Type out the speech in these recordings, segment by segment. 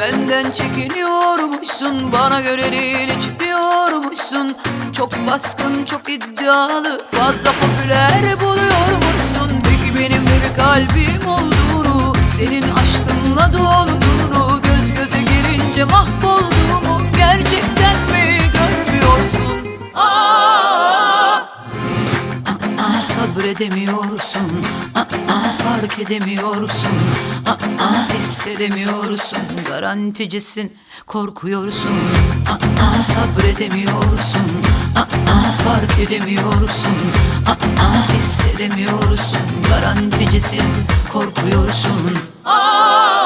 Benden çekiniyormuşsun Bana göre değil hiç diyormuşsun Çok baskın çok iddialı Fazla popüler buluyormuşsun Peki benim bir kalbim olduğunu Senin aşkınla dolduğunu Göz göze gelince mahvolduğumu Gerçekten mi görmüyorsun? Aa! Aa, sabredemiyorsun Aa, fark edemiyorsun. Aa, hissedemiyorsun. Garanticisin korkuyorsun. Aa, sabredemiyorsun. Aa, fark edemiyorsun. Aa, hissedemiyorsun. Garanticisin korkuyorsun. Aa,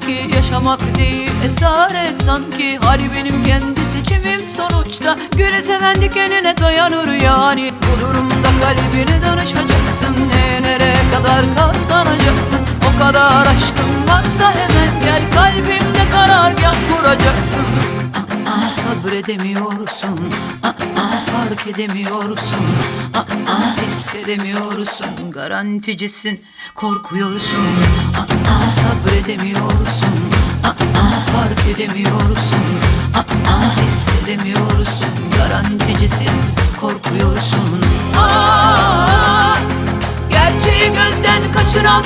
değilim inan ki Yaşamak değil esaret sanki. Hali benim kendi seçimim sonuçta. Güle seven dikenine dayanır yani. Bu durumda kalbini danışacaksın. Ne nereye kadar katlanacaksın? O kadar aşkın varsa hemen gel. Kalbimde karargah kuracaksın. Aa, sabredemiyorsun. Aa, fark edemiyorsun. Aa, hissedemiyorsun. Garanticisin korkuyorsun Aa, sabredemiyorsun. Aa, fark edemiyorsun. Aa, hissedemiyorsun. Garanticisin korkuyorsun. Aa, gerçeği gözden kaçıran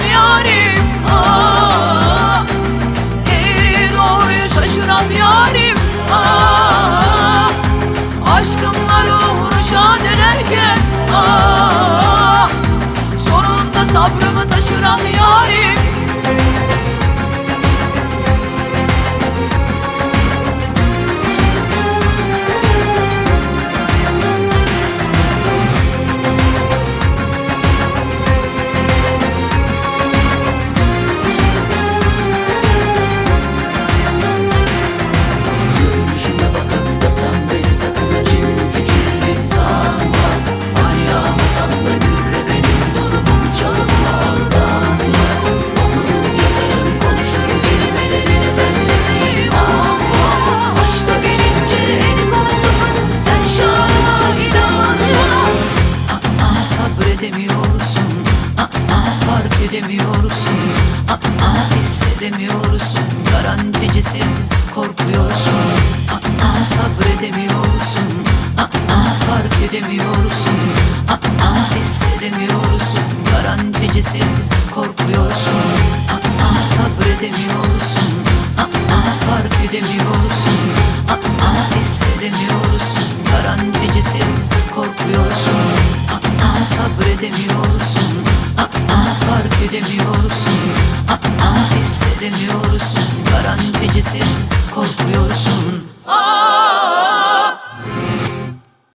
sabredemiyorsun Aa, fark edemiyorsun. Aa, hissedemiyorsun. Garanticisin korkuyorsun. Aa, sabredemiyorsun. Aa, fark edemiyorsun. Aa, hissedemiyorsun. Garanticisin korkuyorsun. Aa, sabredemiyorsun. Aa, fark edemiyorsun. Aa, hissedemiyorsun Aa, hissedemiyorsun Garanticisin korkuyorsun. Aa,